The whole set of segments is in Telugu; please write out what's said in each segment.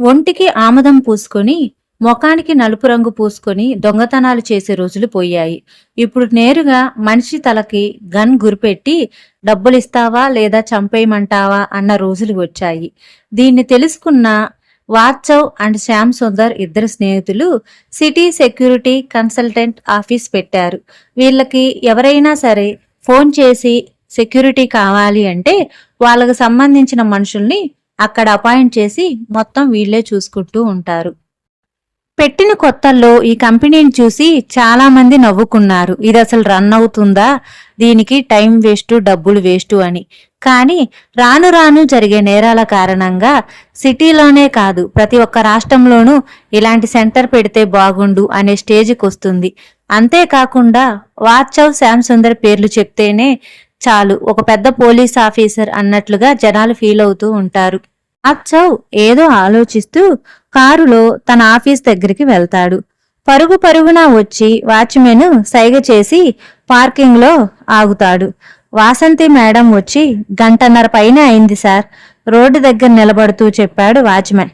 ఒంటికి ఆముదం పూసుకొని ముఖానికి నలుపు రంగు పూసుకొని దొంగతనాలు చేసే రోజులు పోయాయి. ఇప్పుడు నేరుగా మనిషి తలకి గన్ గురిపెట్టి డబ్బులిస్తావా లేదా చంపేయమంటావా అన్న రోజులు వచ్చాయి. దీన్ని తెలుసుకున్న వాత్సవ్ అండ్ శ్యామ్ సుందర్ ఇద్దరు స్నేహితులు సిటీ సెక్యూరిటీ కన్సల్టెంట్ ఆఫీస్ పెట్టారు. వీళ్ళకి ఎవరైనా సరే ఫోన్ చేసి సెక్యూరిటీ కావాలి అంటే వాళ్ళకు సంబంధించిన మనుషుల్ని అక్కడ అపాయింట్ చేసి మొత్తం వీళ్ళే చూసుకుంటూ ఉంటారు. పెట్టిన కొత్తల్లో ఈ కంపెనీని చూసి చాలా మంది నవ్వుకున్నారు. ఇది అసలు రన్ అవుతుందా? దీనికి టైం వేస్ట్ డబ్బులు వేస్ట్ అని. కానీ రాను రాను జరిగే నేరాల కారణంగా సిటీలోనే కాదు ప్రతి ఒక్క రాష్ట్రంలోనూ ఇలాంటి సెంటర్ పెడితే బాగుండు అనే స్టేజ్కి వస్తుంది అంతేకాకుండా వాచవ్ శ్యామ్ సుందర్ పేర్లు చెప్తేనే చాలు ఒక పెద్ద పోలీస్ ఆఫీసర్ అన్నట్లుగా జనాలు ఫీల్ అవుతూ ఉంటారు. అచ్చవ్ ఏదో ఆలోచిస్తూ కారులో తన ఆఫీస్ దగ్గరికి వెళ్తాడు. పరుగు పరుగున వచ్చి వాచ్మెన్ సైగ చేసి పార్కింగ్లో ఆగుతాడు. వాసంతి మేడం వచ్చి గంటన్నర పైన అయింది సార్. రోడ్డు దగ్గర నిలబడుతూ చెప్పాడు వాచ్మెన్.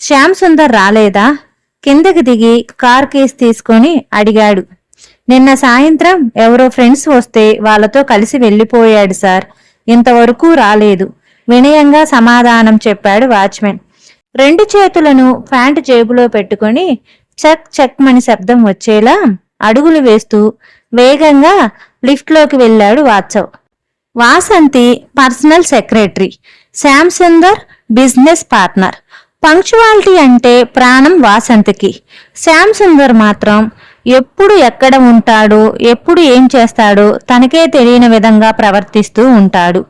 శ్యామ్ సుందర్ రాలేదా? కిందకి దిగి కార్ కేస్ తీసుకొని అడిగాడు. నిన్న సాయంత్రం ఎవరో ఫ్రెండ్స్ వస్తే వాళ్ళతో కలిసి వెళ్ళిపోయాడు సార్. ఇంతవరకు రాలేదు. వినయంగా సమాధానం చెప్పాడు వాచ్మెన్. రెండు చేతులను ప్యాంటు జేబులో పెట్టుకొని చక్ చక్ మని శబ్దం వచ్చేలా అడుగులు వేస్తూ వేగంగా లిఫ్ట్లోకి వెళ్ళాడు Vatsav. Vasanthi personal secretary. Shyam Sundar business partner. Punctuality అంటే ప్రాణం వాసంతికి. శ్యామ్ సుందర్ మాత్రం ఎప్పుడు ఎక్కడ ఉంటాడో ఎప్పుడు ఏం చేస్తాడో తనకే తెలియని విధంగా ప్రవర్తిస్తూ ఉంటాడు.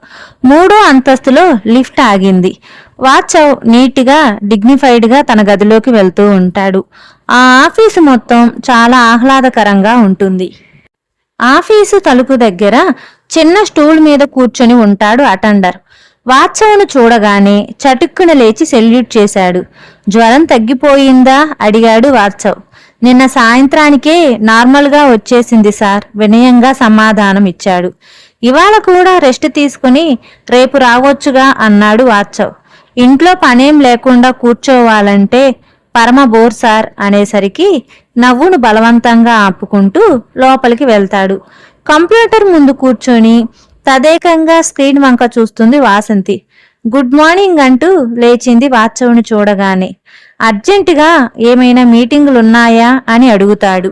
మూడో అంతస్తులో లిఫ్ట్ ఆగింది. వాచవ్ నీట్గా డిగ్నిఫైడ్గా తన గదిలోకి వెళ్తూ ఉంటాడు. ఆ ఆఫీసు మొత్తం చాలా ఆహ్లాదకరంగా ఉంటుంది. ఆఫీసు తలుపు దగ్గర చిన్న స్టూల్ మీద కూర్చొని ఉంటాడు అటెండర్. వాచవ్ను చూడగానే చటుక్కున లేచి సెల్యూట్ చేశాడు. జ్వరం తగ్గిపోయిందా? అడిగాడు వాత్సవ్ నిన్న సాయంత్రానికే నార్మల్గా వచ్చేసింది సార్. వినయంగా సమాధానం ఇచ్చాడు. ఇవాళ కూడా రెస్ట్ తీసుకుని రేపు రావచ్చుగా అన్నాడు వాచవ్ ఇంట్లో పనేం లేకుండా కూర్చోవాలంటే పరమ బోర్ సార్ అనేసరికి నవ్వును బలవంతంగా ఆపుకుంటూ లోపలికి వెళ్తాడు. కంప్యూటర్ ముందు కూర్చొని తదేకంగా స్క్రీన్ వంక చూస్తుంది వాసంతి. గుడ్ మార్నింగ్ అంటూ లేచింది వాత్సవుని చూడగానే. అర్జెంటుగా ఏమైనా మీటింగులు ఉన్నాయా అని అడుగుతాడు.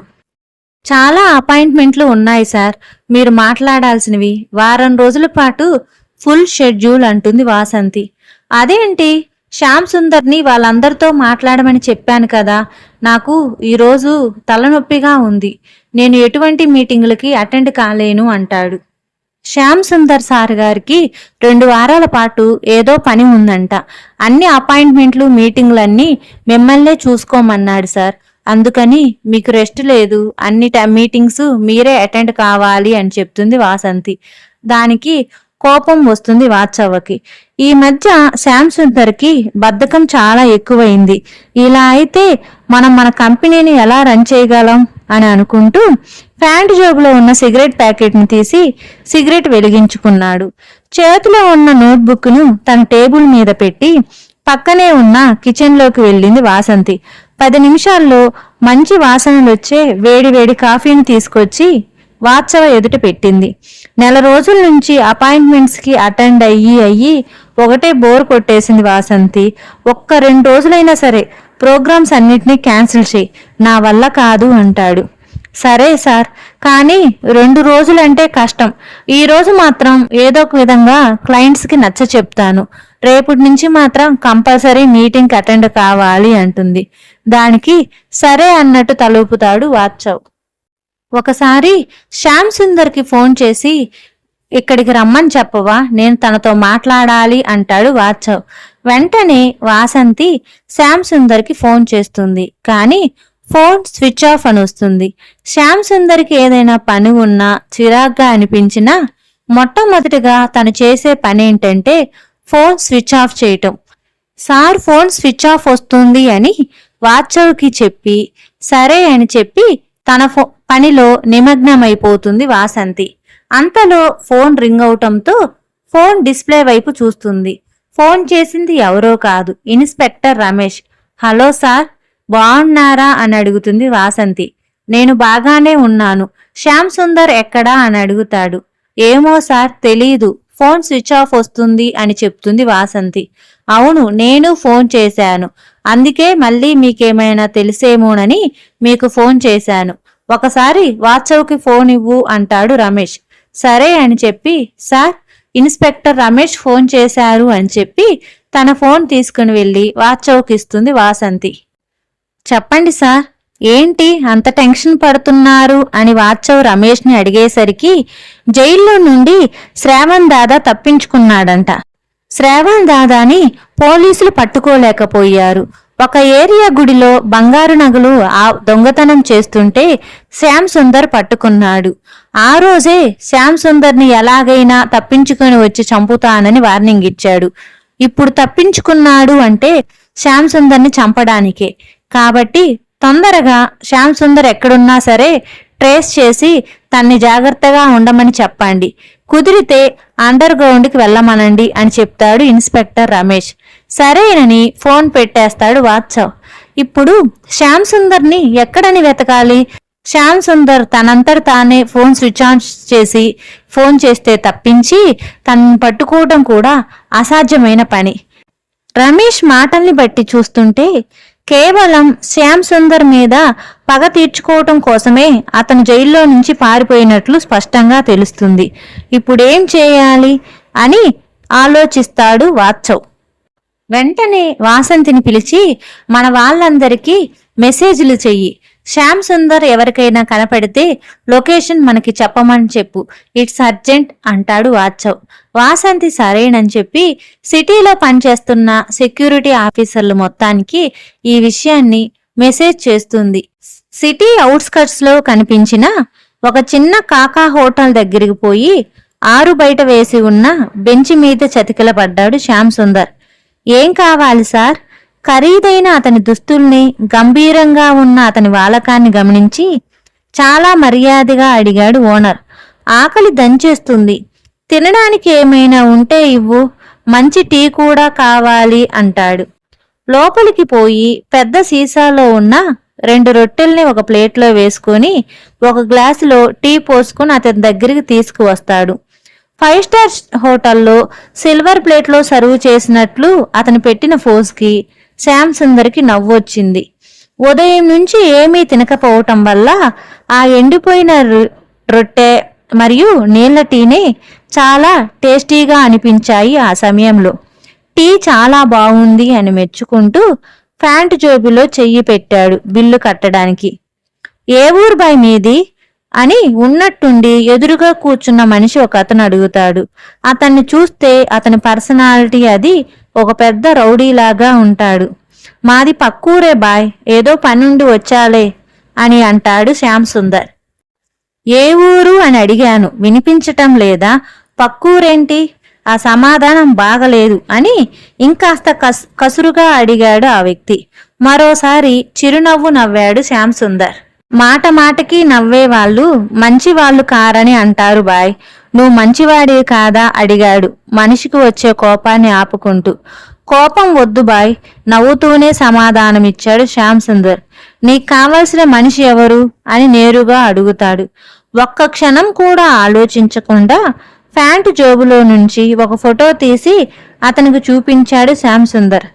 చాలా అపాయింట్మెంట్లు ఉన్నాయి సార్. మీరు మాట్లాడాల్సినవి వారం రోజుల పాటు ఫుల్ షెడ్యూల్ అంటుంది వాసంతి. అదేంటి? శ్యామ్ సుందర్ని వాళ్ళందరితో మాట్లాడమని చెప్పాను కదా. నాకు ఈరోజు తలనొప్పిగా ఉంది. నేను ఎటువంటి మీటింగులకి అటెండ్ కాలేను అంటాడు. శ్యామ్ సుందర్ సార్ గారికి రెండు వారాల పాటు ఏదో పని ఉందంట. అన్ని అపాయింట్మెంట్లు మీటింగ్లన్నీ మిమ్మల్నే చూసుకోమన్నాడు సార్. అందుకని మీకు రెస్ట్ లేదు. అన్ని ట- మీటింగ్స్ మీరే అటెండ్ కావాలి అని చెప్తుంది వాసంతి. దానికి కోపం వస్తుంది వాత్సవకి ఈ మధ్య శ్యామ్ సుందర్కి బద్ధకం చాలా ఎక్కువైంది. ఇలా అయితే మనం మన కంపెనీని ఎలా రన్ చేయగలం? అని అనుకుంటూ ప్యాంటు జేబులో ఉన్న సిగరెట్ ప్యాకెట్ని తీసి సిగరెట్ వెలిగించుకున్నాడు. చేతిలో ఉన్న నోట్బుక్ను తన టేబుల్ మీద పెట్టి పక్కనే ఉన్న కిచెన్లోకి వెళ్ళింది వాసంతి. పది నిమిషాల్లో మంచి వాసనలు వచ్చే వేడి వేడి కాఫీని తీసుకొచ్చి వాత్సవ ఎదుట పెట్టింది. నెల రోజుల నుంచి అపాయింట్మెంట్స్కి అటెండ్ అయ్యి అయ్యి ఒకటే బోర్ కొట్టేసింది వాసంతి. ఒక్క రెండు రోజులైనా సరే ప్రోగ్రామ్స్ అన్నిటినీ క్యాన్సిల్ చేయి. నా వల్ల కాదు అంటాడు. సరే సార్ కానీ రెండు రోజులంటే కష్టం. ఈ రోజు మాత్రం ఏదో ఒక విధంగా క్లయింట్స్కి నచ్చ చెప్తాను. రేపటి నుంచి మాత్రం కంపల్సరీ మీటింగ్కి అటెండ్ కావాలి అంటుంది. దానికి సరే అన్నట్టు తలుపుతాడు వాత్సవ్. ఒకసారి శ్యామ్ సుందర్కి ఫోన్ చేసి ఇక్కడికి రమ్మని చెప్పవా? నేను తనతో మాట్లాడాలి అంటాడు వాత్సవ్. వెంటనే వాసంతి శ్యామ్ సుందర్కి ఫోన్ చేస్తుంది. కానీ ఫోన్ స్విచ్ ఆఫ్ అని వస్తుంది. శ్యామ్ సుందర్కి ఏదైనా పని ఉన్నా చిరాగ్గా అనిపించినా మొట్టమొదటిగా తను చేసే పని ఏంటంటే ఫోన్ స్విచ్ ఆఫ్ చేయటం. సార్ ఫోన్ స్విచ్ ఆఫ్ వస్తుంది అని వాత్సవ్కి చెప్పి సరే అని చెప్పి తన ఫో పనిలో నిమగ్నమైపోతుంది వాసంతి. అంతలో ఫోన్ రింగ్ అవటంతో ఫోన్ డిస్ప్లే వైపు చూస్తుంది. ఫోన్ చేసింది ఎవరో కాదు ఇన్స్పెక్టర్ రమేష్. హలో సార్ బాగున్నారా? అని అడుగుతుంది వాసంతి. నేను బాగానే ఉన్నాను. శ్యామ్ సుందర్ ఎక్కడా? అని అడుగుతాడు. ఏమో సార్ తెలీదు. ఫోన్ స్విచ్ ఆఫ్ వస్తుంది అని చెప్తుంది వాసంతి. అవును నేను ఫోన్ చేశాను. అందుకే మళ్ళీ మీకేమైనా తెలిసేమోనని మీకు ఫోన్ చేశాను. ఒకసారి వాచవ్కి ఫోన్ ఇవ్వు అంటాడు రమేష్. సరే అని చెప్పి సార్ ఇన్స్పెక్టర్ రమేష్ ఫోన్ చేశారు అని చెప్పి తన ఫోన్ తీసుకుని వెళ్ళి వాత్సవ్కి ఇస్తుంది వాసంతి. చెప్పండి సార్ ఏంటి అంత టెన్షన్ పడుతున్నారు అని వాత్సవ్ రమేష్ని అడిగేసరికి జైల్లో నుండి శ్రావణ్ దాదా తప్పించుకున్నాడంట. శ్రావణ్ దాదాని పోలీసులు పట్టుకోలేకపోయారు. ఒక ఏరియా గుడిలో బంగారు నగలు ఆ దొంగతనం చేస్తుంటే శ్యామ్ సుందర్ పట్టుకున్నాడు. ఆ రోజే శ్యామ్ సుందర్ని ఎలాగైనా తప్పించుకొని వచ్చి చంపుతానని వార్నింగ్ ఇచ్చాడు. ఇప్పుడు తప్పించుకున్నాడు అంటే శ్యామ్ సుందర్ని చంపడానికే. కాబట్టి తొందరగా శ్యామ్ సుందర్ ఎక్కడున్నా సరే ట్రేస్ చేసి తన్ని జాగ్రత్తగా ఉండమని చెప్పండి. కుదిరితే అండర్ గ్రౌండ్కి వెళ్ళమనండి అని చెప్తాడు ఇన్స్పెక్టర్ రమేష్. సరేనని ఫోన్ పెట్టేస్తాడు వాత్సవ్. ఇప్పుడు శ్యామ్ సుందర్ని ఎక్కడని వెతకాలి? శ్యామ్ సుందర్ తనంతట తానే ఫోన్ స్విచ్ ఆన్ చేసి ఫోన్ చేస్తే తప్పించి తను పట్టుకోవడం కూడా అసాధ్యమైన పని. రమేష్ మాటల్ని బట్టి చూస్తుంటే కేవలం శ్యామ్ సుందర్ మీద పగ తీర్చుకోవటం కోసమే అతను జైల్లో నుంచి పారిపోయినట్లు స్పష్టంగా తెలుస్తుంది. ఇప్పుడేం చేయాలి అని ఆలోచిస్తాడు వాత్సవ్. వెంటనే వాసంతిని పిలిచి మన వాళ్ళందరికీ మెసేజ్లు చెయ్యి. శ్యామ్ సుందర్ ఎవరికైనా కనపడితే లొకేషన్ మనకి చెప్పమని చెప్పు. ఇట్స్ అర్జెంట్ అంటాడు వాచవ్ వాసంతి సరేనని చెప్పి సిటీలో పనిచేస్తున్న సెక్యూరిటీ ఆఫీసర్లు మొత్తానికి ఈ విషయాన్ని మెసేజ్ చేస్తుంది. సిటీ అవుట్స్కట్స్లో కనిపించిన ఒక చిన్న కాకా హోటల్ దగ్గరికి పోయి ఆరు బయట వేసి ఉన్న బెంచి మీద చతికిల పడ్డాడు శ్యామ్ సుందర్. ఏం కావాలి సార్? ఖరీదైన అతని దుస్తుల్ని గంభీరంగా ఉన్న అతని వాలకాన్ని గమనించి చాలా మర్యాదగా అడిగాడు ఓనర్. ఆకలి దంచేస్తుంది. తినడానికి ఏమైనా ఉంటే ఇవ్వు మంచి టీ కూడా కావాలి అంటాడు. లోపలికి పోయి పెద్ద సీసాలో ఉన్న రెండు రొట్టెల్ని ఒక ప్లేట్లో వేసుకొని ఒక గ్లాసులో టీ పోసుకొని అతని దగ్గరికి తీసుకువస్తాడు. ఫైవ్ స్టార్ హోటల్లో సిల్వర్ ప్లేట్లో సర్వ్ చేసినట్లు అతను పెట్టిన ఫోజ్కి శ్యామ్ సుందర్కి నవ్వొచ్చింది. ఉదయం నుంచి ఏమీ తినకపోవటం వల్ల ఆ ఎండిపోయిన రొట్టె మరియు నీళ్ళ టీని చాలా టేస్టీగా అనిపించాయి ఆ సమయంలో. టీ చాలా బాగుంది అని మెచ్చుకుంటూ ఫ్యాంట్ జోబిలో చెయ్యి పెట్టాడు బిల్లు కట్టడానికి. ఏ ఊరు బై మీది? అని ఉన్నట్టుండి ఎదురుగా కూర్చున్న మనిషి ఒక అతను అడుగుతాడు. అతన్ని చూస్తే అతని పర్సనాలిటీ అది ఒక పెద్ద రౌడీలాగా ఉంటాడు. మాది పక్కూరే బాయ్ ఏదో పనుండి వచ్చాలే అని అంటాడు శ్యామ్ సుందర్. ఏ ఊరు అని అడిగాను వినిపించటం లేదా? పక్కూరేంటి? ఆ సమాధానం బాగలేదు అని ఇంకాస్త కస్ కసురుగా అడిగాడు ఆ వ్యక్తి. మరోసారి చిరునవ్వు నవ్వాడు శ్యామ్ సుందర్. మాట మాటకి నవ్వే వాళ్ళు కారని అంటారు బాయ్. నువ్వు మంచివాడివి కాదా అడిగాడు మనిషికి వచ్చే కోపాన్ని ఆపుకుంటూ. కోపం వద్దు బాయ్ నవ్వుతూనే సమాధానమిచ్చాడు శ్యామ్ సుందర్. నీకు కావలసిన మనిషి ఎవరు అని నేరుగా అడుగుతాడు. ఒక్క క్షణం కూడా ఆలోచించకుండా ప్యాంటు జోబులో నుంచి ఒక ఫోటో తీసి అతనికి చూపించాడు శ్యామ్ సుందర్.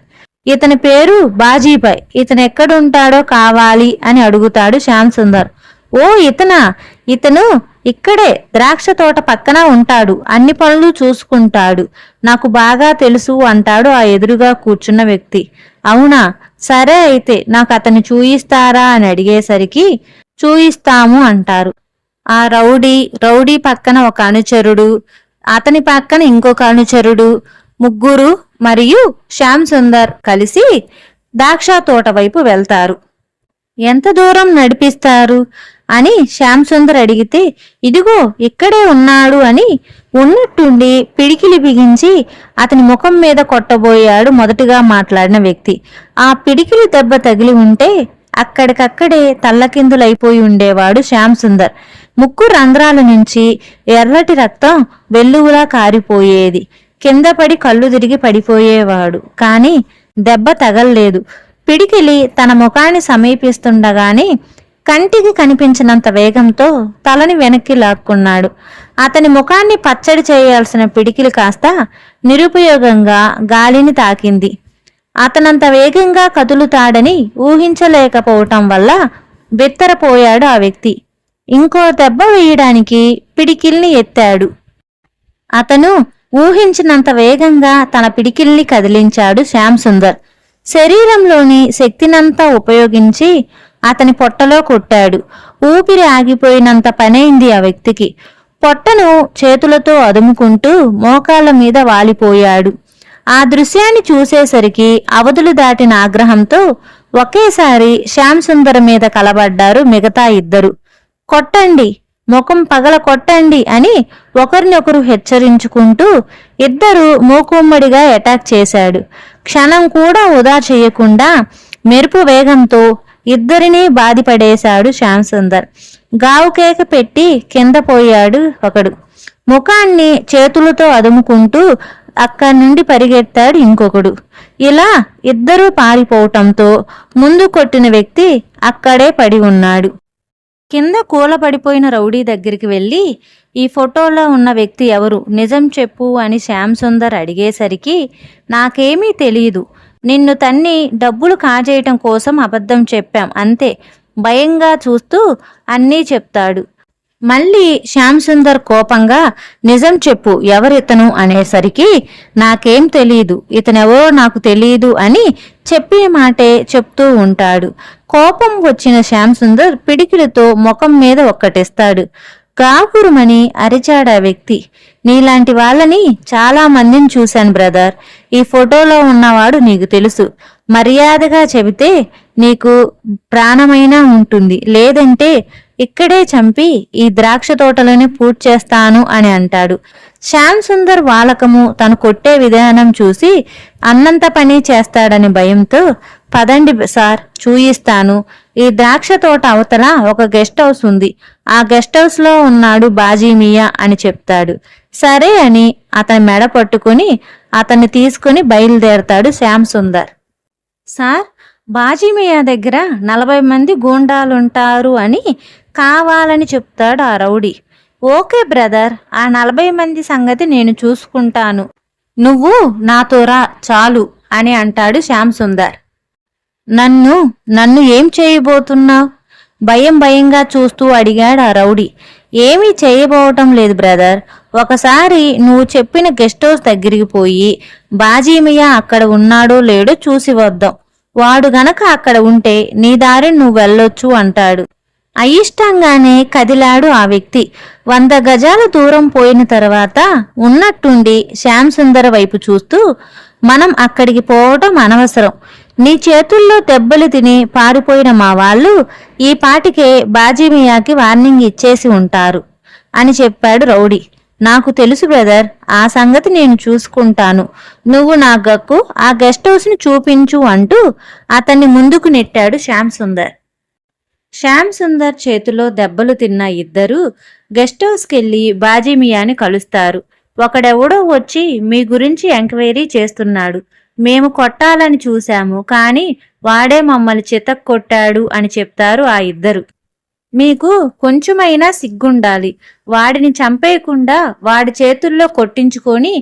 ఇతని పేరు బాజీపై. ఇతను ఎక్కడుంటాడో కావాలి అని అడుగుతాడు శ్యామ్ సుందర్. ఓ ఇతనా? ఇతను ఇక్కడే ద్రాక్ష తోట పక్కన ఉంటాడు. అన్ని పనులు చూసుకుంటాడు. నాకు బాగా తెలుసు అంటాడు ఆ ఎదురుగా కూర్చున్న వ్యక్తి. అవునా? సరే అయితే నాకు అతన్ని చూయిస్తారా అని అడిగేసరికి చూయిస్తాము అంటారు. ఆ రౌడీ రౌడీ పక్కన ఒక అనుచరుడు అతని పక్కన ఇంకొక అనుచరుడు ముగ్గురు మరియు శ్యామ్ సుందర్ కలిసి ద్రాక్ష తోట వైపు వెళ్తారు. ఎంత దూరం నడిపిస్తారు? అని శ్యామ్ సుందర్ అడిగితే ఇదిగో ఇక్కడే ఉన్నాడు అని ఉన్నట్టుండి పిడికిలి బిగించి అతని ముఖం మీద కొట్టబోయాడు మొదటిగా మాట్లాడిన వ్యక్తి. ఆ పిడికిలి దెబ్బ తగిలి ఉంటే అక్కడికక్కడే తల్లకిందులైపోయి ఉండేవాడు శ్యామ్ సుందర్. ముక్కు రంధ్రాల నుంచి ఎర్రటి రక్తం వెల్లువులా కారిపోయేది. కింద పడి కళ్ళు తిరిగి పడిపోయేవాడు. కాని దెబ్బ తగల్లేదు. పిడికిలి తన ముఖాన్ని సమీపిస్తుండగానే కంటికి కనిపించినంత వేగంతో తలని వెనక్కి లాక్కున్నాడు. అతని ముఖాన్ని పచ్చడి చేయాల్సిన పిడికిలి కాస్త నిరుపయోగంగా గాలిని తాకింది. అతనంత వేగంగా కదులుతాడని ఊహించలేకపోవటం వల్ల బిత్తరపోయాడు ఆ వ్యక్తి. ఇంకో దెబ్బ వేయడానికి పిడికిల్ని ఎత్తాడు. అతను ఊహించినంత వేగంగా తన పిడికిల్ని కదిలించాడు శ్యామ్ సుందర్. శరీరంలోని శక్తినంతా ఉపయోగించి అతని పొట్టలో కొట్టాడు. ఊపిరి ఆగిపోయినంత పనైంది ఆ వ్యక్తికి. పొట్టను చేతులతో అదుముకుంటూ మోకాళ్ళ మీద వాలిపోయాడు. ఆ దృశ్యాన్ని చూసేసరికి అవధులు దాటిన ఆగ్రహంతో ఒకేసారి శ్యామ్ సుందర్ మీద కలబడ్డారు మిగతా ఇద్దరు. కొట్టండి ముఖం పగల కొట్టండి అని ఒకరినొకరు హెచ్చరించుకుంటూ ఇద్దరు మూకుమ్మడిగా అటాక్ చేశాడు. క్షణం కూడా వృధా చేయకుండా మెరుపు వేగంతో ఇద్దరినీ బాధిపడేశాడు శ్యామ్ సుందర్. గావు కేక పెట్టి కింద పోయాడు ఒకడు. ముఖాన్ని చేతులతో అదుముకుంటూ అక్కడి నుండి పరిగెత్తాడు ఇంకొకడు. ఇలా ఇద్దరూ పారిపోవటంతో ముందు కొట్టిన వ్యక్తి అక్కడే పడి ఉన్నాడు. కింద కూలపడిపోయిన రౌడీ దగ్గరికి వెళ్ళి ఈ ఫోటోలో ఉన్న వ్యక్తి ఎవరు? నిజం చెప్పు అని శ్యామ్ సుందర్ అడిగేసరికి నాకేమీ తెలియదు నిన్ను తన్ని డబ్బులు కాజేయటం కోసం అబద్ధం చెప్పాం అంతే. భయంగా చూస్తూ అన్నీ చెప్తాడు. మళ్ళీ శ్యామ్ సుందర్ కోపంగా నిజం చెప్పు ఎవరితను? అనేసరికి నాకేం తెలియదు ఇతనెవరో నాకు తెలియదు అని చెప్పే మాటే చెప్తూ ఉంటాడు. కోపం వచ్చిన శ్యామ్ సుందర్ పిడికిలతో ముఖం మీద ఒక్కటిస్తాడు. గాగురుమని అరిచాడా వ్యక్తి. నీలాంటి వాళ్ళని చాలా మందిని చూశాను బ్రదర్. ఈ ఫోటోలో ఉన్నవాడు నీకు తెలుసు. మర్యాదగా చెబితే నీకు ప్రాణమైనా ఉంటుంది. లేదంటే ఇక్కడే చంపి ఈ ద్రాక్ష తోటలోనే పూర్తి చేస్తాను అని అంటాడు. శ్యామ్ సుందర్ వాలకము తను కొట్టే విధానం చూసి అన్నంత పని చేస్తాడని భయంతో పదండి సార్ చూయిస్తాను. ఈ ద్రాక్ష తోట అవతల ఒక గెస్ట్ హౌస్ ఉంది. ఆ గెస్ట్ హౌస్లో ఉన్నాడు బాజీమియా అని చెప్తాడు. సరే అని అతని మెడ పట్టుకుని అతన్ని తీసుకుని బయలుదేరతాడు శ్యామ్ సుందర్. సార్ బాజీమియా దగ్గర నలభై మంది గూండాలుంటారు అని కావాలని చెప్తాడు ఆ రౌడీ. ఓకే బ్రదర్ ఆ నలభై మంది సంగతి నేను చూసుకుంటాను. నువ్వు నాతో రా చాలు అని అంటాడు శ్యామ్ సుందర్. నన్ను నన్ను ఏం చేయబోతున్నావు? భయం భయంగా చూస్తూ అడిగాడు ఆ రౌడీ. ఏమీ చేయబోవటం లేదు బ్రదర్. ఒకసారి నువ్వు చెప్పిన గెస్ట్ హౌస్ దగ్గరికి పోయి బాజీమియా అక్కడ ఉన్నాడో లేడో చూసి వద్దాం. వాడు గనక అక్కడ ఉంటే నీ దారిని నువ్వు వెళ్ళొచ్చు అంటాడు. అయిష్టంగానే కదిలాడు ఆ వ్యక్తి. వంద గజాల దూరం పోయిన తర్వాత ఉన్నట్టుండి శ్యామ్ సుందర వైపు చూస్తూ మనం అక్కడికి పోవటం అనవసరం. నీ చేతుల్లో దెబ్బలు తిని పారిపోయిన మా వాళ్ళు ఈ పాటికే బాజీమియాకి వార్నింగ్ ఇచ్చేసి ఉంటారు అని చెప్పాడు రౌడీ. నాకు తెలుసు బ్రదర్. ఆ సంగతి నేను చూసుకుంటాను. నువ్వు నా గక్కు ఆ గెస్ట్ హౌస్ని చూపించు అంటూ అతన్ని ముందుకు నెట్టాడు శ్యామ్ సుందర్. శ్యామ్ సుందర్ చేతిలో దెబ్బలు తిన్న ఇద్దరు గెస్ట్ హౌస్కెళ్ళి బాజీమియాని కలుస్తారు. ఒకడెవడో వచ్చి మీ గురించి ఎంక్వైరీ చేస్తున్నాడు. మేము కొట్టాలని చూశాము కానీ వాడే మమ్మల్ని చితక్కొట్టాడు అని చెప్తారు ఆ ఇద్దరు. మీకు కొంచెమైనా సిగ్గుండాలి. వాడిని చంపేయకుండా వాడి చేతుల్లో కొట్టించుకొని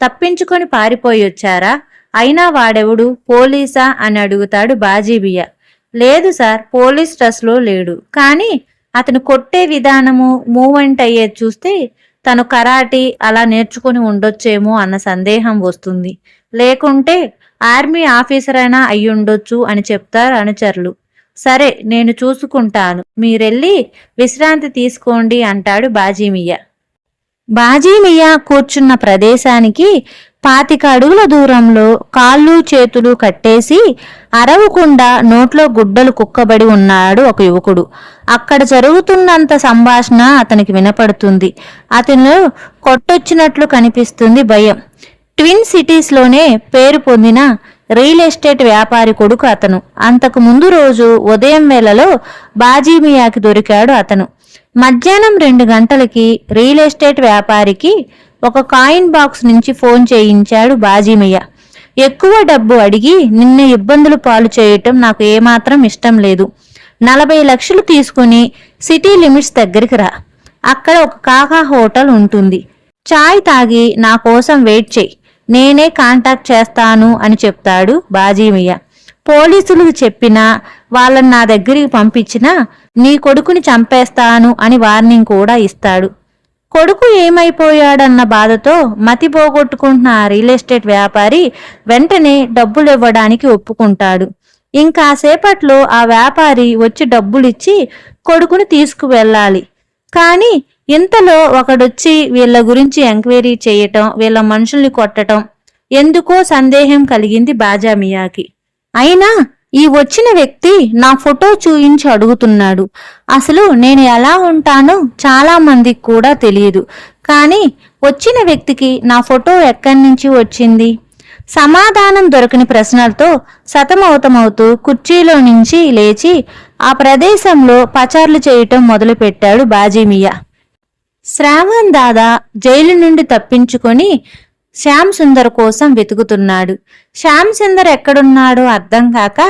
తప్పించుకొని పారిపోయి వచ్చారా అయినా వాడెవడు? పోలీసా? అని అడుగుతాడు బాజీబియా లేదు సార్ పోలీస్ ట్రస్ట్లో లేడు. కానీ అతను కొట్టే విధానము మూమెంట్ అయ్యేది చూస్తే తను కరాటీ అలా నేర్చుకుని ఉండొచ్చేమో అన్న సందేహం వస్తుంది. లేకుంటే ఆర్మీ ఆఫీసర్ అయినా అయ్యుండొచ్చు అని చెప్తారు అనుచరులు. సరే నేను చూసుకుంటాను. మీరెళ్ళి విశ్రాంతి తీసుకోండి అంటాడు బాజీమియ్య బాజీమియ్య కూర్చున్న ప్రదేశానికి పాతిక అడుగుల దూరంలో కాళ్ళు చేతులు కట్టేసి అరవకుండా నోట్లో గుడ్డలు కుక్కబడి ఉన్నాడు ఒక యువకుడు. అక్కడ జరుగుతున్నంత సంభాషణ అతనికి వినపడుతుంది. అతను కొట్టొచ్చినట్లు కనిపిస్తుంది భయం. ట్విన్ సిటీస్లోనే పేరు పొందిన రియల్ ఎస్టేట్ వ్యాపారి కొడుకు అతను. అంతకు ముందు రోజు ఉదయం వేళలో బాజీమియాకి దొరికాడు అతను. మధ్యాహ్నం రెండు గంటలకి రియల్ ఎస్టేట్ వ్యాపారికి ఒక కాయిన్ బాక్స్ నుంచి ఫోన్ చేయించాడు బాజీమియా ఎక్కువ డబ్బు అడిగి నిన్ను ఇబ్బందులు పాలు చేయటం నాకు ఏమాత్రం ఇష్టం లేదు. నలభై లక్షలు తీసుకుని సిటీ లిమిట్స్ దగ్గరికి రా. అక్కడ ఒక కాకా హోటల్ ఉంటుంది. చాయ్ తాగి నా కోసం వెయిట్ చెయ్యి నేనే కాంటాక్ట్ చేస్తాను అని చెప్తాడు బాజీమియ్య పోలీసులు చెప్పినా వాళ్ళని నా దగ్గరికి పంపించినా నీ కొడుకుని చంపేస్తాను అని వార్నింగ్ కూడా ఇస్తాడు. కొడుకు ఏమైపోయాడన్న బాధతో మతి పోగొట్టుకుంటున్న ఆ రియల్ ఎస్టేట్ వ్యాపారి వెంటనే డబ్బులు ఇవ్వడానికి ఒప్పుకుంటాడు. ఇంకాసేపట్లో ఆ వ్యాపారి వచ్చి డబ్బులిచ్చి కొడుకుని తీసుకువెళ్ళాలి. కానీ ఇంతలో ఒకడొచ్చి వీళ్ళ గురించి ఎంక్వైరీ చేయటం వీళ్ళ మనుషుల్ని కొట్టటం ఎందుకో సందేహం కలిగింది బాజామియాకి అయినా ఈ వచ్చిన వ్యక్తి నా ఫోటో చూయించి అడుగుతున్నాడు. అసలు నేను ఎలా ఉంటానో చాలా మందికి కూడా తెలియదు. కానీ వచ్చిన వ్యక్తికి నా ఫోటో ఎక్కడి నుంచి వచ్చింది? సమాధానం దొరకని ప్రశ్నలతో సతమవుతమవుతూ కుర్చీలో నుంచి లేచి ఆ ప్రదేశంలో పచార్లు చేయటం మొదలుపెట్టాడు బాజీమియా శ్రావణ్ దాదా జైలు నుండి తప్పించుకొని శ్యామ్ సుందర్ కోసం వెతుకుతున్నాడు. శ్యామ్ సుందర్ ఎక్కడున్నాడో అర్థం కాక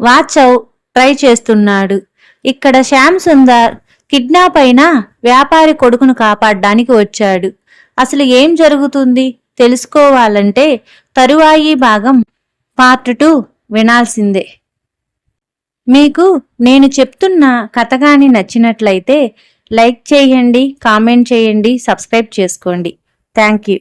వాచవ్ ట్రై చేస్తున్నాడు. ఇక్కడ శ్యామ్ సుందర్ కిడ్నాప్ అయిన వ్యాపారి కొడుకును కాపాడడానికి వచ్చాడు. అసలు ఏం జరుగుతుంది? తెలుసుకోవాలంటే తరువాయి భాగం పార్ట్ టూ వినాల్సిందే. మీకు నేను చెప్తున్న కథగాని నచ్చినట్లయితే లైక్ చేయండి కామెంట్ చేయండి సబ్స్క్రైబ్ చేసుకోండి. Thank you